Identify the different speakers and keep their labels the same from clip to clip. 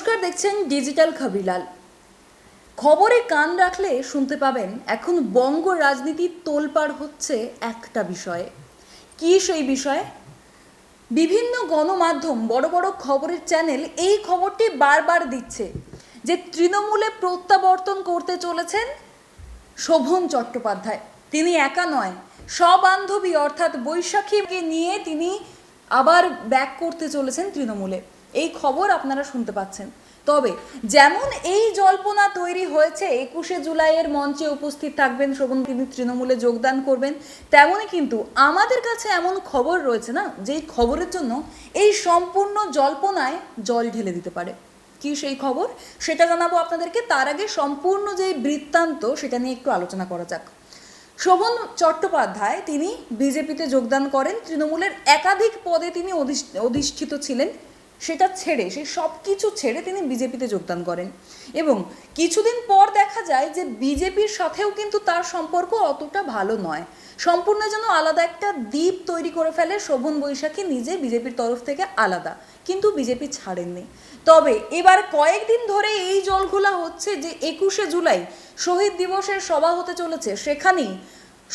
Speaker 1: নমস্কার দেখছেন ডিজিটাল খবিলাল। খবরে কান রাখলে শুনতে পাবেন, এখন বঙ্গ রাজনীতির তোলপাড় হচ্ছে একটা বিষয়ে। কি সেই বিষয়ে? বিভিন্ন গণমাধ্যম, বড় বড় খবরের চ্যানেল এই খবরটি বারবার দিচ্ছে যে তৃণমূলে প্রত্যাবর্তন করতে চলেছেন শোভন চট্টোপাধ্যায়। তিনি একা নয় সবান্ধবী অর্থাৎ বৈশাখীকে নিয়ে তিনি আবার ব্যাক করতে চলেছেন তৃণমূলে। এই খবর আপনারা শুনতে পাচ্ছেন। তবে যেমন এই জল্পনা তৈরি হয়েছে, একুশে জুলাইয়ের মঞ্চে উপস্থিত থাকবেন শোভন তিনি তৃণমূলে যোগদান করবেন, তেমনই কিন্তু আমাদের কাছে এমন খবর রয়েছে না যেই খবরের জন্য এই সম্পূর্ণ জল্পনায় জল ঢেলে দিতে পারে। কি সেই খবর? সেটা জানাব আপনাদেরকে। তার আগে সম্পূর্ণ যে বৃত্তান্ত, সেটা নিয়ে একটু আলোচনা করা যাক। শোভন চট্টোপাধ্যায় তিনি বিজেপিতে যোগদান করেন। তৃণমূলের একাধিক পদে তিনি অধিষ- অধিষ্ঠিত ছিলেন। সেটা ছেড়ে সেই সব কিছু ছেড়ে তিনি বিজেপিতে যোগদান করেন। এবং কিছুদিন পর দেখা যায় যে বিজেপির সাথেও কিন্তু তার সম্পর্ক অতটা ভালো নয়। সম্পূর্ণ যেন আলাদা একটা দ্বীপ তৈরি করে ফেলে শোভন বৈশাখী নিজে বিজেপির তরফ থেকে আলাদা, কিন্তু বিজেপি ছাড়েননি। তবে এবার কয়েকদিন ধরে এই জলঘোলা হচ্ছে যে একুশে জুলাই শহীদ দিবসের সভা হতে চলেছে। সেখানেই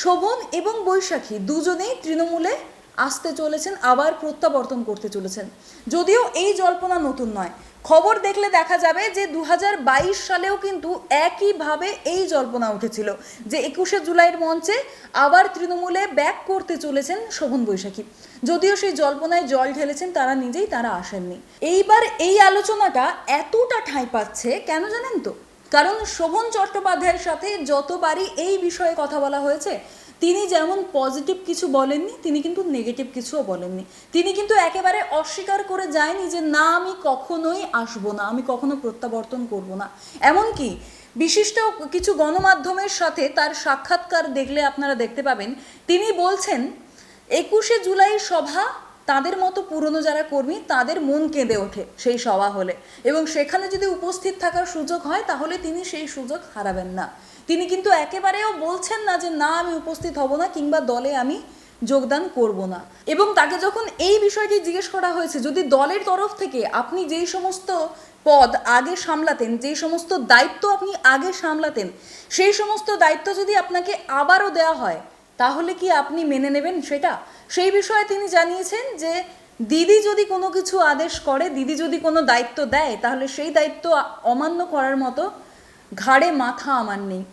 Speaker 1: শোভন এবং বৈশাখী দুজনেই তৃণমূলে আসতে চলেছেন, আবার প্রত্যাবর্তন করতে চলেছেন। যদিও এই জল্পনা নতুন নয়। খবর দেখলে দেখা যাবে যে দু সালেও কিন্তু একইভাবে এই জল্পনা উঠেছিল যে একুশে জুলাইয়ের মঞ্চে আবার তৃণমূলে ব্যাক করতে চলেছেন শোভন বৈশাখী। যদিও সেই জল্পনায় জল ঢেলেছেন তারা নিজেই, তারা আসেননি। এইবার এই আলোচনাটা এতটা ঠাঁই পাচ্ছে, কেন জানেন তো? কারণ শোভন চট্টোপাধ্যায়ের সাথে যতবারই এই বিষয়ে কথা বলা হয়েছে তিনি যেমন পজিটিভ কিছু বলেননি, তিনি কিন্তু নেগেটিভ কিছুও বলেননি। তিনি কিন্তু একেবারে অস্বীকার করে যায়নি যে, না, আমি কখনোই আসব না, আমি কখনো প্রত্যাবর্তন করব না। এমনকি বিশিষ্ট কিছু গণমাধ্যমের সাথে তার সাক্ষাৎকার দেখলে আপনারা দেখতে পাবেন, তিনি বলছেন, একুশে জুলাই সভা তাদের মতো পুরনো যারা কর্মী, তাদের মন কেঁদে ওঠে সেই সভা হলে। এবং সেখানে যদি উপস্থিত থাকার সুযোগ হয়, তাহলে তিনি সেই সুযোগ হারাবেন না। তিনি কিন্তু একেবারেও বলছেন না যে, না, আমি উপস্থিত হব না কিংবা দলে আমি যোগদান করব না। এবং তাকে যখন এই বিষয়টি জিজ্ঞেস করা হয়েছে, যদি দলের তরফ থেকে আপনি যেই সমস্ত পদ আগে সামলাতেন, যেই সমস্ত দায়িত্ব আপনি আগে সামলাতেন, সেই সমস্ত দায়িত্ব যদি আপনাকে আবারও দেওয়া হয় তাহলে কি আপনি মেনে নেবেন সেটা? সেই বিষয়ে তিনি জানিয়েছেন যে, দিদি যদি কোনো কিছু আদেশ করে, দিদি যদি কোনো দায়িত্ব দেয়, তাহলে সেই দায়িত্ব অমান্য করার মতো ঘাড়ে মাথা আমার নেই।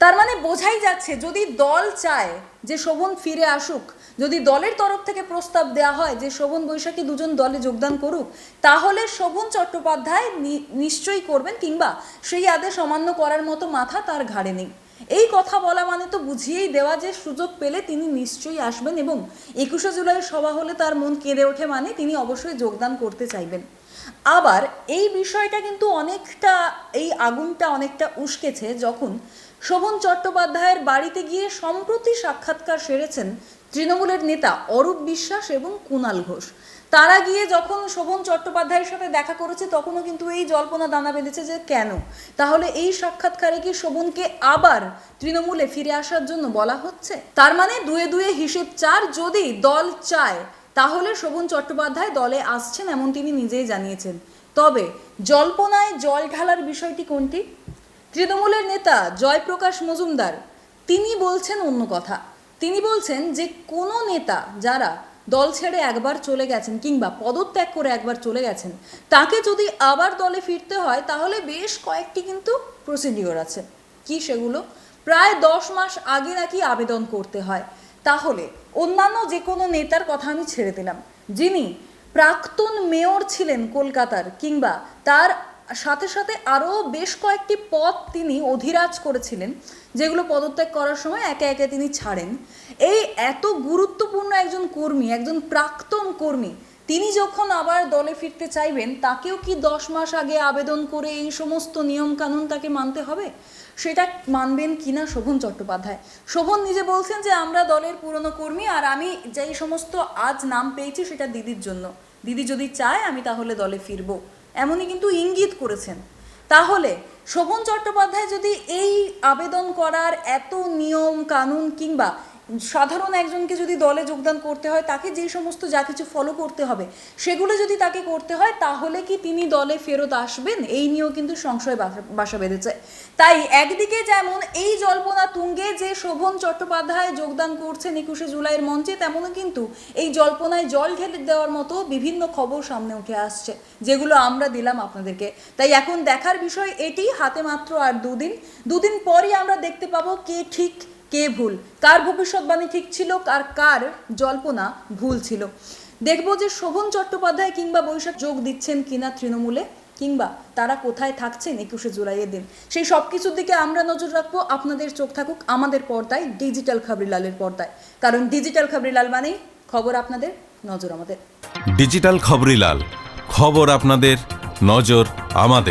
Speaker 1: তার মানে বোঝাই যাচ্ছে, যদি দল চায় যে শোভন ফিরে আসুক, যদি দলের তরফ থেকে প্রস্তাব দেওয়া হয় যে শোভন বৈশাখী দুজন দলে যোগদান করুক, তাহলে শোভন চট্টোপাধ্যায় নিশ্চয়ই করবেন কিংবা সেই আদেশ অমান্য করার মতো মাথা তার ঘাড়ে নেই। এই কথা বলা মানে তো বুঝিয়েই দেওয়া যে সুযোগ পেলে তিনি নিশ্চয়ই আসবেন এবং একুশে জুলাইয়ের সভা হলে তার মন কেঁদে ওঠে মানে তিনি অবশ্যই যোগদান করতে চাইবেন। আবার এই বিষয়টা কিন্তু অনেকটা, এই আগুনটা অনেকটা উস্কেছে যখন শোভন চট্টোপাধ্যায়ের বাড়িতে গিয়ে সম্প্রতি সাক্ষাৎকার সেরেছেন তৃণমূলের নেতা অরূপ বিশ্বাস এবং কুণাল ঘোষ। তারা গিয়ে যখন শোভন চট্টোপাধ্যায়ের সাথে দেখা করেছে, তখনও কিন্তু এই জল্পনা দানা বেঁধেছে যে কেন? তাহলে এই সাক্ষাৎকারে কি শোভনকে আবার তৃণমূলে ফিরে আসার জন্য বলা হচ্ছে? তার মানে দুয়ে দুয়ে হিসেব চার যদি দল চায়, তাহলে শোভন চট্টোপাধ্যায় দলে আসছেন এমন তিনি নিজেই জানিয়েছেন। তবে জল্পনায় জল ঢালার বিষয়টি কোনটি? তৃণমূলের নেতা জয়প্রকাশ মজুমদার, তিনি বলছেন অন্য কথা। তিনি বলছেন যে কোনো নেতা যারা দল ছেড়ে একবার চলে গেছেন কিংবা পদত্যাগ করে একবার চলে গেছেন, তাকে যদি আবার দলে ফিরতে হয়, তাহলে বেশ কয়েকটি কিন্তু প্রসিডিওর আছে। কি সেগুলো? প্রায় দশ মাস আগে নাকি আবেদন করতে হয়। তাহলে অন্যান্য যে কোনো নেতার কথা আমি ছেড়ে দিলাম। যিনি প্রাক্তন মেয়র ছিলেন কলকাতার কিংবা তার সাথে সাথে আরও বেশ কয়েকটি পদ তিনি অধিরাজ করেছিলেন, যেগুলো পদত্যাগ করার সময় একে একে তিনি ছাড়েন। এই এত গুরুত্বপূর্ণ একজন কর্মী, একজন প্রাক্তন কর্মী, তিনি যখন আবার দলে ফিরতে চাইবেন, তাকেও কি দশ মাস আগে আবেদন করে এই সমস্ত নিয়ম কানুন তাকে মানতে হবে? সেটা মানবেন কিনা শোভন চট্টোপাধ্যায়? শোভন নিজে বলছেন যে, আমরা দলের পুরনো কর্মী আর আমি যেই সমস্ত আজ নাম পেয়েছি সেটা দিদির জন্য। দিদি যদি চায়, আমি তাহলে দলে ফিরবো। এমনই কিন্তু ইঙ্গিত করেছেন। তাহলে শোভন চট্টোপাধ্যায় যদি এই আবেদন করার এত নিয়ম, কানুন কিংবা সাধারণ একজনকে যদি দলে যোগদান করতে হয়, তাকে যে সমস্ত যা কিছু ফলো করতে হবে, সেগুলো যদি তাকে করতে হয়, তাহলে কি তিনি দলে ফেরত আসবেন? এই নিয়েও কিন্তু সংশয় বাসা- বেঁধেছে। তাই একদিকে যেমন এই জল্পনা তুঙ্গে যে শোভন চট্টোপাধ্যায় যোগদান করছেন একুশে জুলাইয়ের মঞ্চে তেমনও কিন্তু এই জল্পনায় জল ঢেলে দেওয়ার মতো বিভিন্ন খবর সামনে উঠে আসছে, যেগুলো আমরা দিলাম আপনাদেরকে। তাই এখন দেখার বিষয় এটি, হাতে মাত্র আর দুদিন। দুদিন পরই আমরা দেখতে পাবো কে ঠিক কে ভুল? কার ভবিষ্যৎবাণী ঠিক ছিল? আর কার জল্পনা ভুল ছিল? দেখব যে শোভন চট্টোপাধ্যায় কিংবা বৈশাখ যোগ দিচ্ছেন কিনা তৃণমূলে, কিংবা তারা কোথায় থাকছেন একুশে জুলাইয়ের দিন। সেই সব কিছুর দিকে আমরা নজর রাখব। আপনাদের চোখ থাকুক আমাদের পর্দায়, ডিজিটাল খাবরিলালের পর্দায়। কারণ ডিজিটাল খাবরিলাল মানেই খবর আপনাদের নজর আমাদের।
Speaker 2: ডিজিটাল খবরিলাল, খবর আপনাদের নজর আমাদের।